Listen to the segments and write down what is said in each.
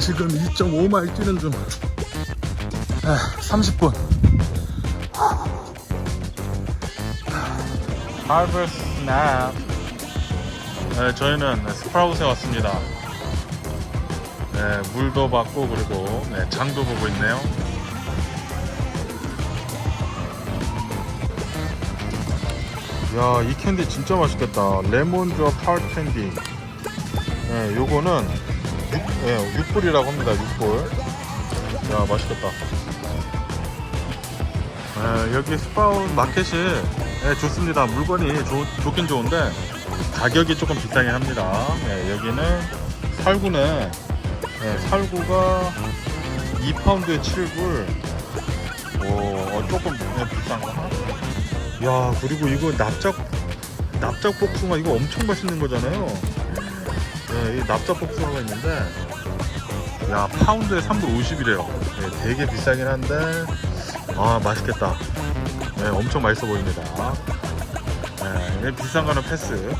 지금 2.5마일 뛰는 중. 아, 30분. 하버스 스냅. 네, 저희는 스프라웃에 왔습니다. 네, 물도 받고 그리고 네, 장도 보고 있네요. 야, 이 캔디 진짜 맛있겠다. 레몬드와 파울 캔디. 네, 요거는 6, 네, 6불이라고 합니다. 6불. 야, 맛있겠다. 네, 여기 스파운 마켓이 네, 좋습니다. 물건이 좋, 좋긴 좋은데 가격이 조금 비싸긴 합니다. 네, 여기는 살구네. 네, 살구가 2파운드에 7불. 오, 어, 조금 네, 비싼가? 야, 그리고 이거 납작 납작 복숭아 이거 엄청 맛있는 거잖아요. 네, 이 납작 복숭아가 있는데 야, 파운드에 3불 50이래요. 네, 되게 비싸긴 한데 아, 맛있겠다. 네, 엄청 맛있어 보입니다. 네, 비싼 거는 패스.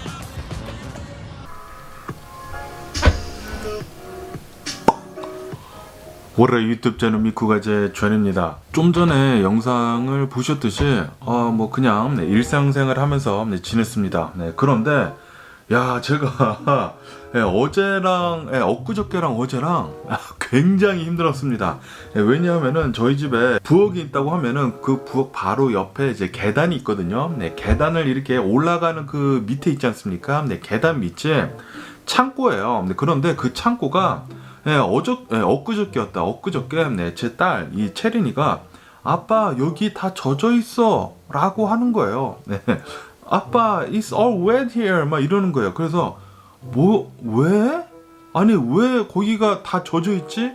올해 유튜브 채널 미쿠가제 전입니다. 좀 전에 영상을 보셨듯이 어, 뭐 그냥 네, 일상생활 하면서 네, 지냈습니다. 네, 그런데 야 제가 예, 어제랑 예, 엊그저께랑 어제랑 아, 굉장히 힘들었습니다. 예, 왜냐하면은 저희 집에 부엌이 있다고 하면은 그 부엌 바로 옆에 이제 계단이 있거든요. 네, 계단을 이렇게 올라가는 그 밑에 있지 않습니까? 네, 계단 밑에 창고예요. 네, 그런데 그 창고가 예, 어저 예, 엊그저께였다. 엊그저께 네, 제딸 이 체린이가 아빠 여기 다 젖어 있어라고 하는 거예요. 네. 아빠 it's all wet here 막 이러는 거예요. 그래서 뭐 왜? 아니 왜 거기가 다 젖어 있지?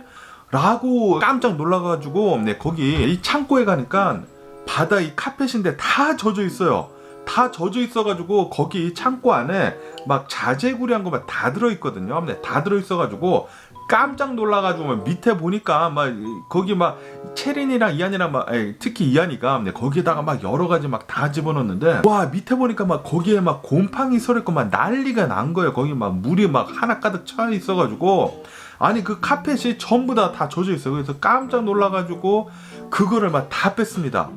라고 깜짝 놀라가지고 네 거기 이 창고에 가니까 바다 이 카펫인데 다 젖어 있어요. 다 젖어 있어가지고 거기 창고 안에 막 자재구리한 거막다 들어 있거든요. 네, 다 들어 있어가지고 깜짝 놀라가지고 막 밑에 보니까 막 거기 막 체린이랑 이한이랑 막 에이, 특히 이한이가 네, 거기에다가 막 여러 가지 막 다 집어넣는데 와 밑에 보니까 막 거기에 막 곰팡이 서있고막 난리가 난 거예요. 거기 막 물이 막 하나 가득 차 있어가지고 아니 그 카펫이 전부 다 다 젖어 있어요. 그래서 깜짝 놀라가지고 그거를 막 다 뺐습니다.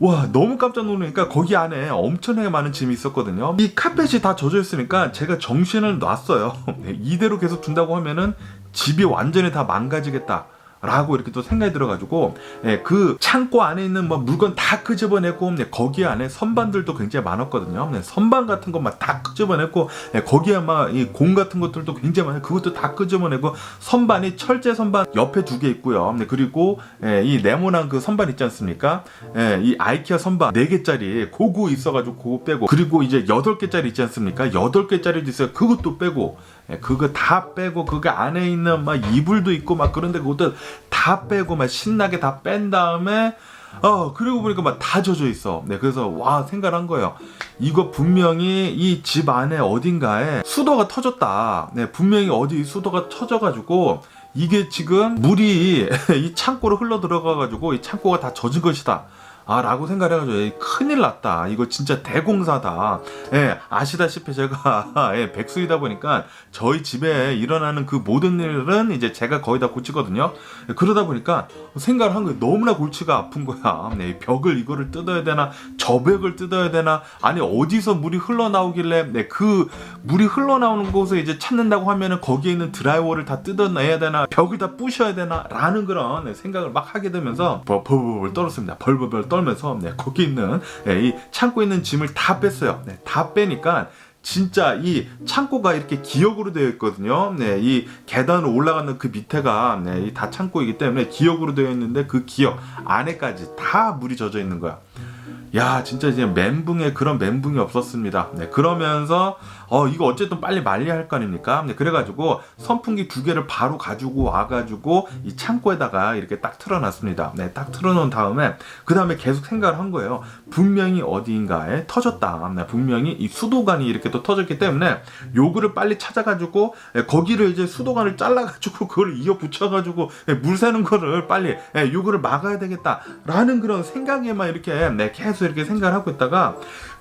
와 너무 깜짝 놀라니까 거기 안에 엄청나게 많은 짐이 있었거든요. 이 카펫이 다 젖어 있으니까 제가 정신을 놨어요. 네, 이대로 계속 둔다고 하면은 집이 완전히 다 망가지겠다 라고 이렇게 또 생각이 들어가지고 예, 그 창고 안에 있는 뭐 물건 다 끄집어내고 네, 거기 안에 선반들도 굉장히 많았거든요. 네, 선반 같은 것만 다 끄집어내고 예, 거기에 막이공 같은 것들도 굉장히 많아요. 그것도 다 끄집어내고 선반이 철제 선반 옆에 두 개 있고요. 네, 그리고 예, 이 네모난 그 선반 있지 않습니까? 예, 이 아이키아 선반 4개짜리 그거 있어가지고 그거 빼고 그리고 이제 8개짜리 있지 않습니까? 8개짜리도 있어요. 그것도 빼고 예, 그거 다 빼고 그거 안에 있는 막 이불도 있고 막 그런데 그것도 다 빼고 막 신나게 다 뺀 다음에 어 그리고 보니까 막 다 젖어 있어. 네 그래서 와 생각한 거예요. 이거 분명히 이 집 안에 어딘가에 수도가 터졌다. 네 분명히 어디 수도가 터져가지고 이게 지금 물이 이 창고로 흘러 들어가가지고 이 창고가 다 젖은 것이다. 아, 라고 생각 해가지고, 에이, 큰일 났다. 이거 진짜 대공사다. 예, 아시다시피 제가, 예, 백수이다 보니까 저희 집에 일어나는 그 모든 일은 이제 제가 거의 다 고치거든요. 예, 그러다 보니까 생각을 한 거예요. 너무나 골치가 아픈 거야. 네, 벽을 이거를 뜯어야 되나, 저 벽을 뜯어야 되나, 아니, 어디서 물이 흘러나오길래, 네, 그 물이 흘러나오는 곳을 이제 찾는다고 하면은 거기에 있는 드라이워를 다 뜯어내야 되나, 벽을 다 부셔야 되나, 라는 그런 네, 생각을 막 하게 되면서 벌벌벌 떨었습니다. 벌벌벌 떨 면서 네, 거기 있는 네, 이 창고에 있는 짐을 다 뺐어요. 네, 다 빼니까 진짜 이 창고가 이렇게 기역으로 되어 있거든요. 네, 이 계단으로 올라가는 그 밑에가 네, 이다 창고이기 때문에 기역으로 되어 있는데 그 기역 안에까지 다 물이 젖어 있는 거야. 야, 진짜 이제 멘붕에 그런 멘붕이 없었습니다. 네, 그러면서 어 이거 어쨌든 빨리 말려야 할거 아닙니까? 네, 그래가지고 선풍기 두 개를 바로 가지고 와가지고 이 창고에다가 이렇게 딱 틀어놨습니다. 네, 딱 틀어놓은 다음에 그 다음에 계속 생각을 한 거예요. 분명히 어디인가에 터졌다. 네, 분명히 이 수도관이 이렇게 또 터졌기 때문에 요거를 빨리 찾아가지고 예, 거기를 이제 수도관을 잘라가지고 그걸 이어 붙여가지고 예, 물 새는 거를 빨리 예, 요거를 막아야 되겠다라는 그런 생각에만 이렇게 네, 계속 이렇게 생각을 하고 있다가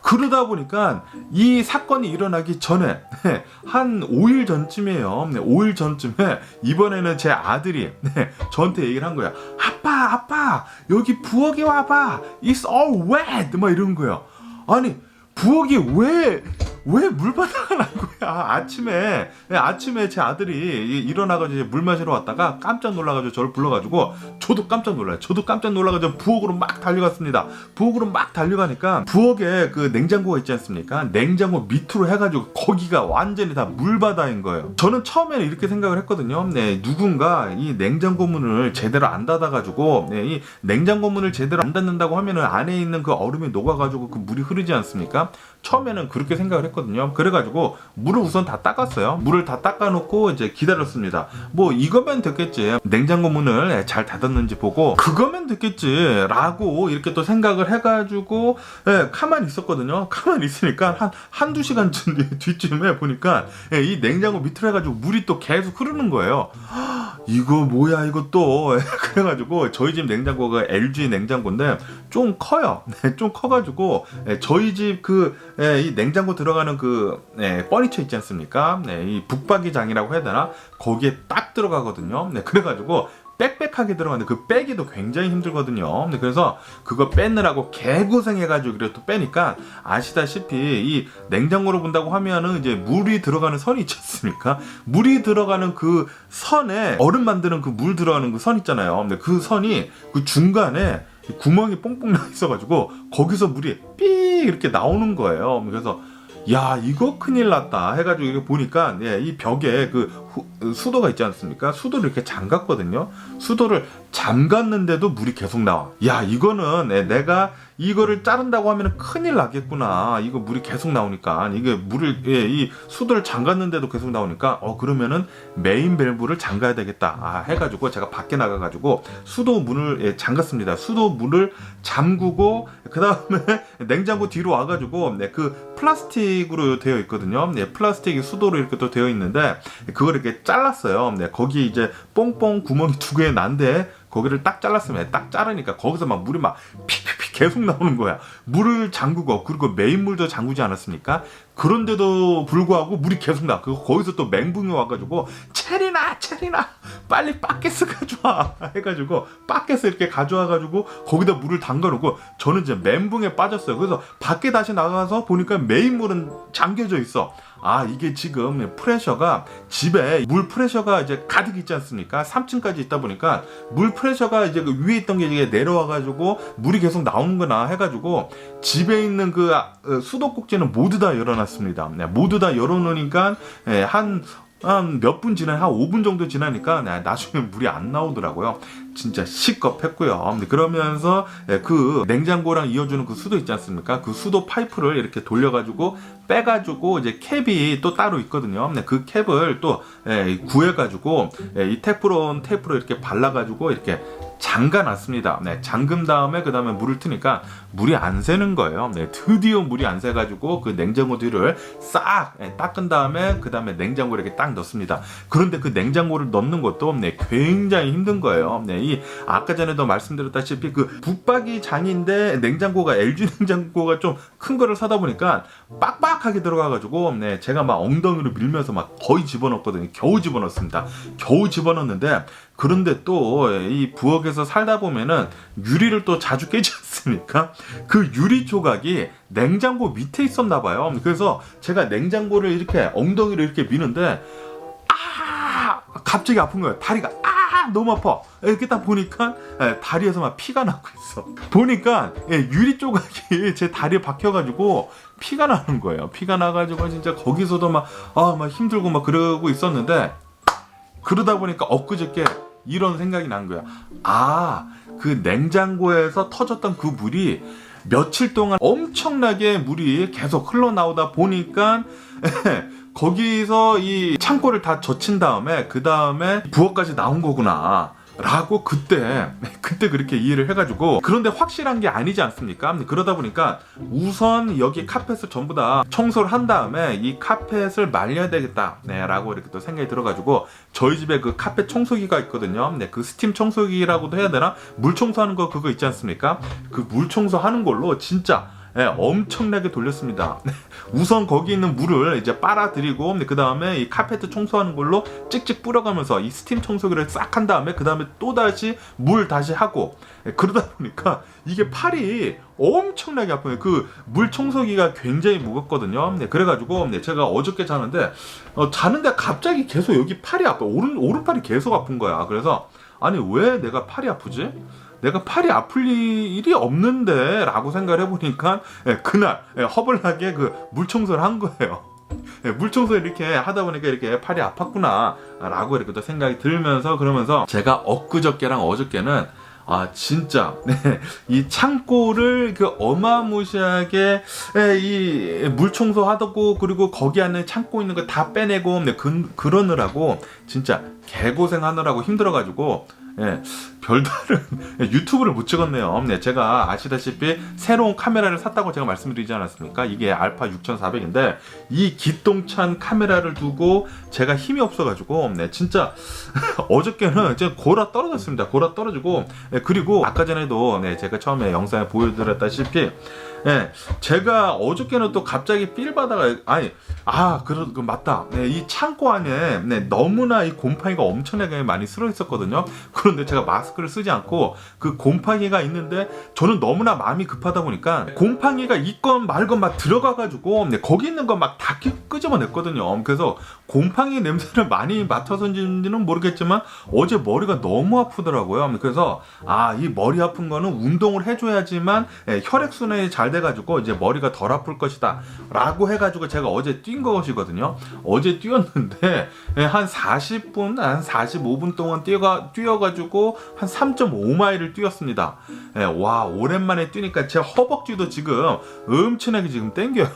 그러다 보니까 이 사건이 일어나기 전에 네, 한 5일 전쯤이에요. 네, 5일 전쯤에 이번에는 제 아들이 네, 저한테 얘기를 한 거야. 아빠, 아빠, 여기 부엌에 와봐. It's all wet. 막 이런 거예요. 아니, 부엌이 왜, 왜 물바다가 난 거야? 아침에, 네, 아침에 제 아들이 이- 일어나가지고 물 마시러 왔다가 깜짝 놀라가지고 저를 불러가지고 저도 깜짝 놀라요. 저도 깜짝 놀라가지고 부엌으로 막 달려갔습니다. 부엌으로 막 달려가니까 부엌에 그 냉장고가 있지 않습니까? 냉장고 밑으로 해가지고 거기가 완전히 다 물바다인 거예요. 저는 처음에는 이렇게 생각을 했거든요. 네, 누군가 이 냉장고 문을 제대로 안 닫아가지고 네, 이 냉장고 문을 제대로 안 닫는다고 하면은 안에 있는 그 얼음이 녹아가지고 그 물이 흐르지 않습니까? 처음에는 그렇게 생각을 했거든요. 그래가지고 물을 우선 다 닦았어요. 물을 다 닦아놓고 이제 기다렸습니다. 뭐 이거면 됐겠지. 냉장고 문을 잘 닫았는지 보고 그거면 됐겠지라고 이렇게 또 생각을 해가지고 예, 가만히 있었거든요. 가만히 있으니까 한 한두 시간 쯤 뒤쯤에 보니까 예, 이 냉장고 밑으로 해가지고 물이 또 계속 흐르는 거예요. 이거 뭐야 이거 또 그래가지고 저희 집 냉장고가 LG 냉장고인데 좀 커요. 네, 좀 커가지고 예, 저희 집 그이 냉장고 들어가는 그 예, 퍼니처 있지 않습니까? 네, 이 북박이장이라고 해야 되나? 거기에 딱 들어가거든요. 네, 그래가지고 빽빽하게 들어가는데 그 빼기도 굉장히 힘들거든요. 네, 그래서 그거 빼느라고 개고생해가지고 그래 또 빼니까 아시다시피 이 냉장고로 본다고 하면은 이제 물이 들어가는 선이 있지 않습니까? 물이 들어가는 그 선에 얼음 만드는 그 물 들어가는 그 선 있잖아요. 근데 그 선이 그 중간에 구멍이 뽕뽕 나 있어가지고 거기서 물이 삐 이렇게 나오는 거예요. 그래서 야 이거 큰일 났다 해가지고 이렇게 보니까 예, 이 벽에 그 후- 수도가 있지 않습니까? 수도를 이렇게 잠갔거든요. 수도를 잠갔는데도 물이 계속 나와. 야 이거는 예, 내가 이거를 자른다고 하면 큰일 나겠구나. 이거 물이 계속 나오니까 이게 물을 예, 이 수도를 잠갔는데도 계속 나오니까 어 그러면은 메인 밸브를 잠가야 되겠다. 아 해가지고 제가 밖에 나가가지고 수도 문을 예, 잠갔습니다. 수도 문을 잠그고 그 다음에 냉장고 뒤로 와가지고 네, 그 플라스틱으로 되어 있거든요. 네, 플라스틱이 수도로 이렇게 또 되어 있는데 그걸 이렇게 잘랐어요. 네, 거기 이제 뽕뽕 구멍이 두 개 난데 거기를 딱 잘랐으면 딱 자르니까 거기서 막 물이 막 픽픽픽 계속 나오는 거야. 물을 잠그고 그리고 메인 물도 잠그지 않았습니까? 그런데도 불구하고 물이 계속 나. 그 거기서 또 맹붕이 와가지고 체리나 체리나 빨리 바켓스 가져와 해가지고 바켓스 이렇게 가져와가지고 거기다 물을 담가놓고 저는 이제 멘붕에 빠졌어요. 그래서 밖에 다시 나가서 보니까 메인 물은 잠겨져 있어. 아 이게 지금 프레셔가 집에 물 프레셔가 이제 가득 있지 않습니까? 3층까지 있다 보니까 물 프레셔가 이제 그 위에 있던 게 이제 내려와가지고 물이 계속 나오는구나 해가지고 집에 있는 그 아, 어, 수도꼭지는 모두 다 열어놨 습니다. 네, 모두 다 열어놓으니까 예, 한한몇분 지나 한 5분 정도 지나니까 네, 나중에 물이 안 나오더라고요. 진짜 시겁했고요. 근데 그러면서 예, 그 냉장고랑 이어주는 그 수도 있지 않습니까? 그 수도 파이프를 이렇게 돌려가지고 빼가지고 이제 캡이 또 따로 있거든요. 네, 그 캡을 또 예, 구해가지고 예, 이 테프론 테이프로 이렇게 발라가지고 이렇게 잠가놨습니다. 네, 잠금 다음에 그 다음에 물을 트니까 물이 안 새는 거예요. 네, 드디어 물이 안 새가지고 그 냉장고 뒤를 싹 예, 닦은 다음에 그 다음에 냉장고 에 이렇게 딱 넣습니다. 그런데 그 냉장고를 넣는 것도 네, 굉장히 힘든 거예요. 네, 이 아까 전에도 말씀드렸다시피 그 붙박이 장인데 냉장고가 LG 냉장고가 좀 큰 거를 사다 보니까 빡빡하게 들어가가지고 네, 제가 막 엉덩이로 밀면서 막 거의 집어넣었거든요. 겨우 집어넣습니다. 겨우 집어넣는데 그런데 또 이 부엌에서 살다 보면은 유리를 또 자주 깨지 않습니까? 그 유리 조각이 냉장고 밑에 있었나 봐요. 그래서 제가 냉장고를 이렇게 엉덩이로 이렇게 미는데 아 갑자기 아픈 거예요. 다리가 아 너무 아파. 이렇게 딱 보니까 예, 다리에서 막 피가 나고 있어. 보니까 예, 유리 조각이 제 다리에 박혀가지고 피가 나는 거예요. 피가 나가지고 진짜 거기서도 막 아 막 힘들고 막 그러고 있었는데 그러다 보니까 엊그저께 이런 생각이 난 거야. 아, 그 냉장고에서 터졌던 그 물이 며칠 동안 엄청나게 물이 계속 흘러나오다 보니까 거기서 이 창고를 다 젖힌 다음에 그 다음에 부엌까지 나온 거구나. 라고 그때 그때 그렇게 이해를 해가지고 그런데 확실한 게 아니지 않습니까? 그러다 보니까 우선 여기 카펫을 전부 다 청소를 한 다음에 이 카펫을 말려야 되겠다 네라고 이렇게 또 생각이 들어가지고 저희 집에 그 카펫 청소기가 있거든요 네, 그 스팀 청소기라고도 해야 되나 물 청소하는 거 그거 있지 않습니까? 그 물 청소하는 걸로 진짜 예, 엄청나게 돌렸습니다. 우선 거기 있는 물을 이제 빨아들이고 그 다음에 이 카페트 청소하는 걸로 찍찍 뿌려가면서 이 스팀 청소기를 싹 한 다음에 그 다음에 또 다시 물 다시 하고 예, 그러다 보니까 이게 팔이 엄청나게 아파요. 그 물 청소기가 굉장히 무겁거든요. 네, 그래가지고 네, 제가 어저께 자는데 어, 자는데 갑자기 계속 여기 팔이 아파. 오른 오른팔이 계속 아픈 거야. 그래서 아니 왜 내가 팔이 아프지? 내가 팔이 아플 일이 없는데 라고 생각을 해보니까 예, 그날 예, 허벌나게 그 물청소를 한 거예요. 예, 물청소 이렇게 하다 보니까 이렇게 팔이 아팠구나 라고 이렇게 또 생각이 들면서 그러면서 제가 엊그저께랑 어저께는 아 진짜 네, 이 창고를 그 어마무시하게 예, 이 물청소 하고 그리고 거기 안에 창고 있는 거 다 빼내고 네, 그, 그러느라고 진짜 개고생 하느라고 힘들어가지고 예, 별다른 유튜브를 못 찍었네요. 네, 제가 아시다시피 새로운 카메라를 샀다고 제가 말씀드리지 않았습니까? 이게 알파 6400인데 이 기똥찬 카메라를 두고 제가 힘이 없어가지고 네, 진짜 어저께는 제가 고라 떨어졌습니다. 고라 떨어지고 네, 그리고 아까 전에도 네, 제가 처음에 영상에 보여드렸다시피 예, 제가 어저께는 또 갑자기 삘 받아가 아니 아 그러 그 맞다. 네, 이 창고 안에 네, 너무나 이 곰팡이가 엄청나게 많이 쓸어 있었거든요. 그런데 제가 마스크를 쓰지 않고 그 곰팡이가 있는데 저는 너무나 마음이 급하다 보니까 곰팡이가 있건 말건 막 들어가 가지고 네, 거기 있는 거 막 다 끄집어냈거든요. 그래서 곰팡이 냄새를 많이 맡아서인지는 모르겠지만 어제 머리가 너무 아프더라고요. 그래서 아 이 머리 아픈 거는 운동을 해줘야지만 예, 혈액 순환이 잘 돼가지고 이제 머리가 덜 아플 것이다 라고 해가지고 제가 어제 뛴 것이거든요. 어제 뛰었는데 예, 한 40분 한 45분 동안 뛰어가 뛰어가지고 한 3.5마일을 뛰었습니다. 예, 와 오랜만에 뛰니까 제 허벅지도 지금 엄청나게 지금 땡겨요.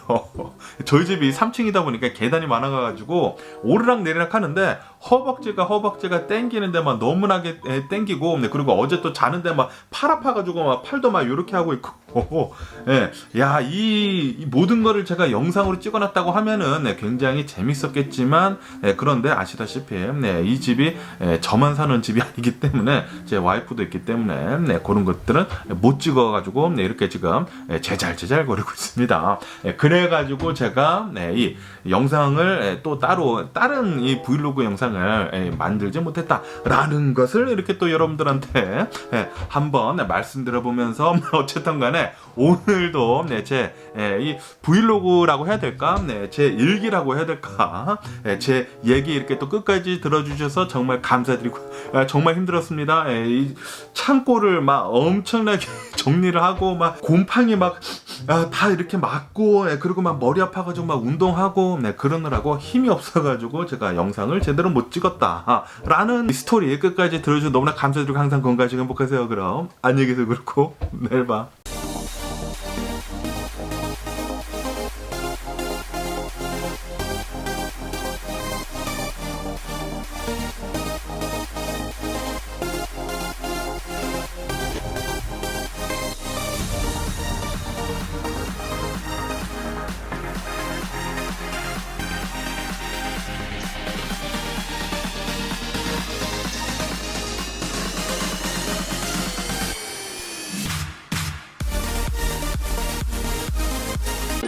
저희 집이 3층이다 보니까 계단이 많아가지고 오르락 내리락 하는데 허벅지가 허벅지가 땡기는 데만 너무나게 에, 땡기고 네, 그리고 어제 또 자는데 막 팔 아파가지고 막 팔도 막 이렇게 하고 있고 예, 야 이 이 모든 거를 제가 영상으로 찍어놨다고 하면은 네, 굉장히 재밌었겠지만 예, 그런데 아시다시피 네, 이 집이 예, 저만 사는 집이 아니기 때문에 제 와이프도 있기 때문에 네, 그런 것들은 못 찍어가지고 네, 이렇게 지금 예, 제잘제잘 거리고 있습니다. 예, 그래가지고 제가 네, 이 영상을 예, 또 따로 다른 이 브이로그 영상을 예, 만들지 못했다라는 것을 이렇게 또 여러분들한테 예, 한번 네, 말씀드려보면서 어쨌든 간에 오늘도 네, 제 예, 이 브이로그라고 해야 될까? 네, 제 일기라고 해야 될까? 예, 제 얘기 이렇게 또 끝까지 들어주셔서 정말 감사드리고 아, 정말 힘들었습니다. 예, 이 창고를 막 엄청나게 정리를 하고 막 곰팡이 막다 이렇게 맞고 예, 그리고 막 머리 아파가지고 막 운동하고 네, 그러느라고 힘이 없어가지고 제가 영상을 제대로 못 찍었다라는 이 스토리 끝까지 들어주셔서 너무나 감사드리고 항상 건강하시고 행복하세요. 그럼 안녕히 계세요. 그렇고 내일 봐.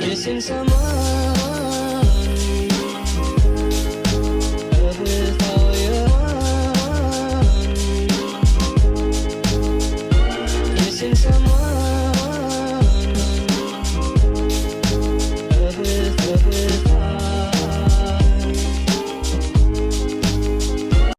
Neredesin zaman